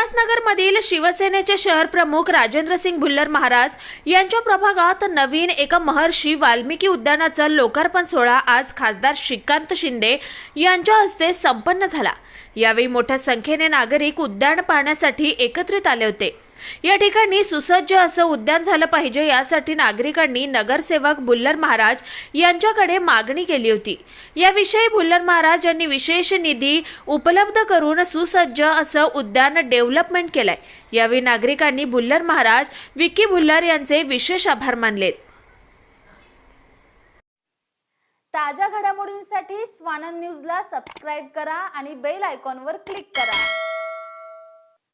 उल्हासनगरमधील शिवसेनेचे शहर प्रमुख राजेंद्र सिंग भुल्लर महाराज यांच्या प्रभागात नवीन एका महर्षी वाल्मिकी उद्यानाचा लोकार्पण सोहळा आज खासदार श्रीकांत शिंदे यांच्या हस्ते संपन्न झाला. यावेळी मोठ्या संख्येने नागरिक उद्यान पाहण्यासाठी एकत्रित आले होते. या ठिकाणी सुसज्ज असं उद्यान झालं पाहिजे. यासाठी नागरिकांनी नगरसेवक बुल्लर महाराज यांच्याकडे मागणी केली होती. याविषयी बुल्लर महाराज यांनी विशेष निधी उपलब्ध करून सुसज्ज असं उद्यान डेव्हलपमेंट केलंय. यावेळी नागरिकांनी बुल्लर महाराज विक्की बुल्लर यांचे विशेष आभार मानलेत. ताज्या घडामोडींसाठी स्वानंद न्यूजला सबस्क्राईब करा आणि बेल आयकॉनवर क्लिक करा.